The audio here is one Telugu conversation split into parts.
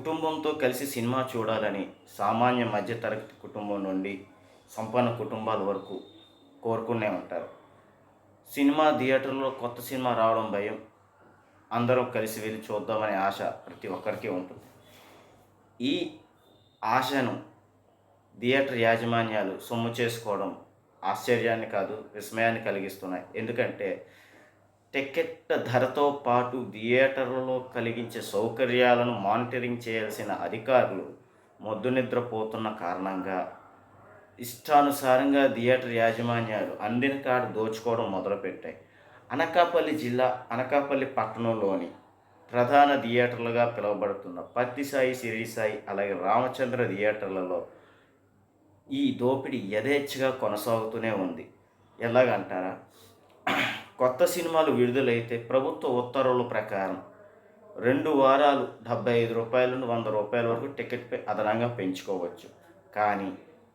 కుటుంబంతో కలిసి సినిమా చూడాలని సామాన్య మధ్యతరగతి కుటుంబం నుండి సంపన్న కుటుంబాల వరకు కోరుకునే ఉంటారు. సినిమా థియేటర్లో కొత్త సినిమా రావడం భయం. అందరం కలిసి వెళ్ళి చూద్దామనే ఆశ ప్రతి ఒక్కరికి ఉంటుంది. ఈ ఆశను థియేటర్ యాజమాన్యాలు సొమ్ము చేసుకోవడం ఆశ్చర్యాన్ని కాదు విస్మయాన్ని కలిగిస్తున్నాయి. ఎందుకంటే టికెట్ ధరతో పాటు థియేటర్లలో కలిగించే సౌకర్యాలను మానిటరింగ్ చేయాల్సిన అధికారులు మొద్దు నిద్రపోతున్న కారణంగా ఇష్టానుసారంగా థియేటర్ యాజమాన్యాలు అందిన కాడ దోచుకోవడం మొదలుపెట్టాయి. అనకాపల్లి జిల్లా అనకాపల్లి పట్టణంలోని ప్రధాన థియేటర్లుగా పిలువబడుతున్న పత్తిసాయి సిరిసాయి అలాగే రామచంద్ర థియేటర్లలో ఈ దోపిడీ యథేచ్ఛగా కొనసాగుతూనే ఉంది. ఎలాగంటారా? కొత్త సినిమాలు విడుదలైతే ప్రభుత్వ ఉత్తర్వుల ప్రకారం రెండు వారాలు డెబ్బై ఐదు రూపాయల నుండి వంద రూపాయల వరకు టికెట్పై అదనంగా పెంచుకోవచ్చు. కానీ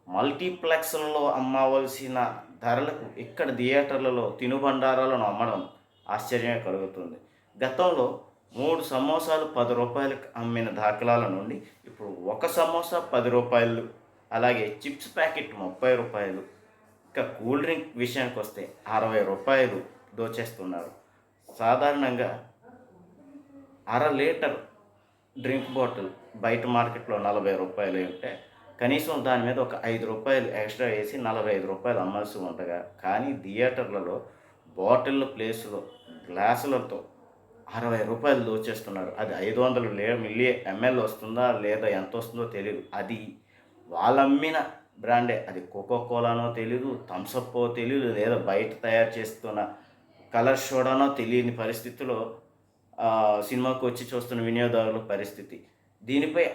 మల్టీప్లెక్స్లలో అమ్మవలసిన ధరలకు ఇక్కడ థియేటర్లలో తినుబండారాలను అమ్మడం ఆశ్చర్యం కలుగుతుంది. గతంలో మూడు సమోసాలు పది రూపాయలకు అమ్మిన దాఖలాల నుండి ఇప్పుడు ఒక సమోసా పది రూపాయలు అలాగే చిప్స్ ప్యాకెట్ ముప్పై రూపాయలు. ఇంకా కూల్ డ్రింక్ విషయానికి వస్తే అరవై రూపాయలు దోచేస్తున్నారు. సాధారణంగా అర లీటర్ డ్రింక్ బాటిల్ బయట మార్కెట్లో నలభై రూపాయలు ఉంటే కనీసం దాని మీద ఒక ఐదు రూపాయలు ఎక్స్ట్రా వేసి నలభై ఐదు రూపాయలు అమ్మాల్సి ఉండగా కానీ థియేటర్లలో బాటిల్ ప్లేస్లో గ్లాసులతో అరవై రూపాయలు దోచేస్తున్నారు. అది ఐదు వందలు లే మిల్లీ ఎంఎల్ వస్తుందా లేదా ఎంత వస్తుందో తెలియదు అది వాళ్ళమ్మిన బ్రాండే. అది కోకో కోలానో తెలీదు థమ్స్అప్ తెలియదు లేదా బయట తయారు చేస్తున్న కలర్ చూడనో తెలియని పరిస్థితిలో సినిమాకు వచ్చి చూస్తున్న వినియోగదారుల పరిస్థితి. దీనిపై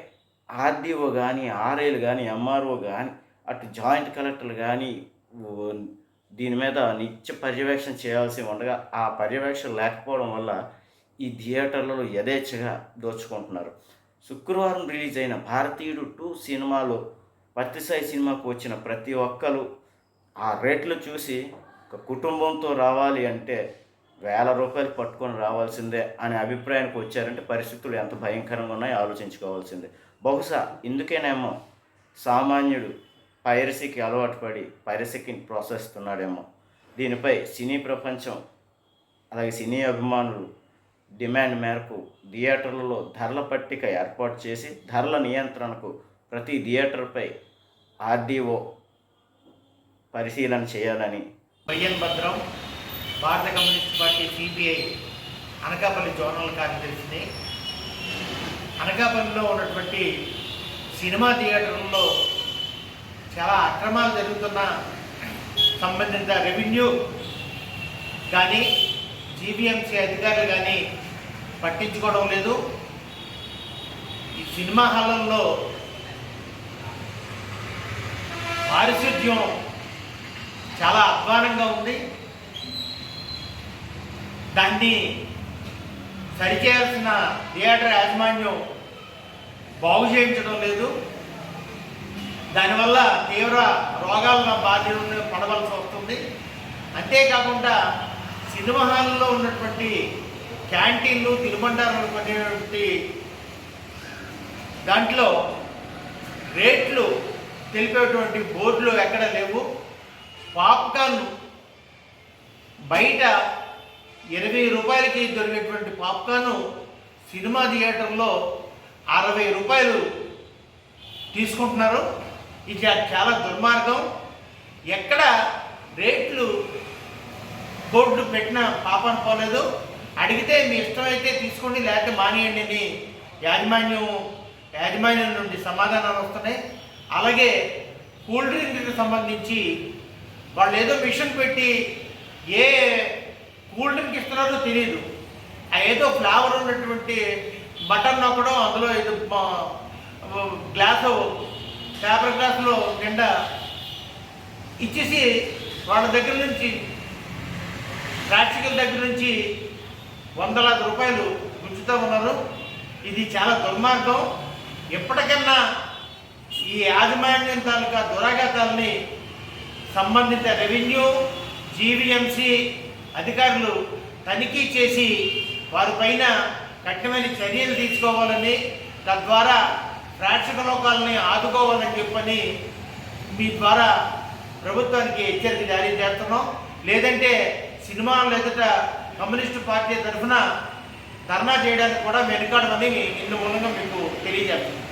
ఆర్డీఓ కానీ ఆర్ఏలు కానీ ఎంఆర్ఓ కానీ అటు జాయింట్ కలెక్టర్లు కానీ దీని మీద నిత్య పర్యవేక్షణ చేయాల్సి ఉండగా ఆ పర్యవేక్షణ లేకపోవడం వల్ల ఈ థియేటర్లలో యథేచ్ఛగా దోచుకుంటున్నారు. శుక్రవారం రిలీజ్ అయిన భారతీయుడు టూ సినిమాలో పత్తిసాయి సినిమాకు వచ్చిన ప్రతి ఒక్కరు ఆ రేట్లు చూసి ఒక కుటుంబంతో రావాలి అంటే వేల రూపాయలు పట్టుకొని రావాల్సిందే అనే అభిప్రాయానికి వచ్చారంటే పరిస్థితులు ఎంత భయంకరంగా ఉన్నాయో ఆలోచించుకోవాల్సిందే. బహుశా ఇందుకేనేమో సామాన్యుడు పైరసీకి అలవాటు పడి పైరసీకి ప్రోత్సహిస్తున్నాడేమో దీనిపై సినీ ప్రపంచం అలాగే సినీ అభిమానులు డిమాండ్ మేరకు థియేటర్లలో ధరల పట్టిక ఏర్పాటు చేసి ధరల నియంత్రణకు ప్రతి థియేటర్పై ఆర్డీఓ పరిశీలన చేయాలని వైఎన్ భద్రం భారత communist party CPI Anakapalli zonal కార్యదర్శిని. అనకాపల్లిలో ఉన్నటువంటి సినిమా థియేటర్లలో చాలా అక్రమాలు జరుగుతున్న సంబంధిత రెవెన్యూ కానీ జీబీఎంసీ అధికారులు కానీ పట్టించుకోవడం లేదు. ఈ సినిమా హాలల్లో పారిశుద్ధ్యం చాలా అధ్వానంగా ఉంది. దాన్ని సరిచేయాల్సిన థియేటర్ యాజమాన్యం బాగు చేయించడం లేదు. దానివల్ల తీవ్ర రోగాల బాధ్యత పడవలసి వస్తుంది. అంతేకాకుండా సినిమా హాల్లో ఉన్నటువంటి క్యాంటీన్లు తినుబండారాలు కొనేటువంటి దాంట్లో రేట్లు తెలిపేటువంటి బోర్డులు ఎక్కడ లేవు. పాప్కార్న్ బయట ఇరవై రూపాయలకి దొరికేటువంటి పాప్కార్న్ సినిమా థియేటర్లో అరవై రూపాయలు తీసుకుంటున్నారు. ఇది చాలా దుర్మార్గం. ఎక్కడ రేట్లు బోర్డు పెట్టిన పాపన పోలేదు. అడిగితే మీ ఇష్టమైతే తీసుకోండి లేకపోతే మానేయండి అని యాజమాన్యం యాజమాన్యం నుండి సమాధానాలు వస్తున్నాయి. అలాగే కూల్ డ్రింక్కి సంబంధించి వాళ్ళు ఏదో మిషన్ పెట్టి ఏ కూల్ డ్రింక్ ఇస్తున్నారో తెలియదు ఆ ఏదో ఫ్లేవర్ ఉన్నటువంటి బటన్ నొక్కడం అందులో ఏదో గ్లాసు పేపర్ గ్లాసులో నిండా ఇచ్చేసి వాళ్ళ దగ్గర నుంచి ప్రేక్షకుల దగ్గర నుంచి వందలాది రూపాయలు గుంజుతూ ఉన్నారు. ఇది చాలా దుర్మార్గం. ఎప్పటికన్నా ఈ యాజమాన్యం తాలూకా దురాఘాతాలని సంబంధిత రెవెన్యూ జీవీఎంసీ అధికారులు తనిఖీ చేసి వారిపైన కఠినమైన చర్యలు తీసుకోవాలని తద్వారా ప్రేక్షక లోకాలని ఆదుకోవాలని చెప్పని మీ ద్వారా ప్రభుత్వానికి హెచ్చరిక జారీ చేస్తున్నాం. లేదంటే సినిమాలు ఎదుట కమ్యూనిస్టు పార్టీ తరఫున ధర్నా చేయడానికి కూడా వెనుకాడమని ఇందు మూలంగా మీకు తెలియజేస్తున్నాం.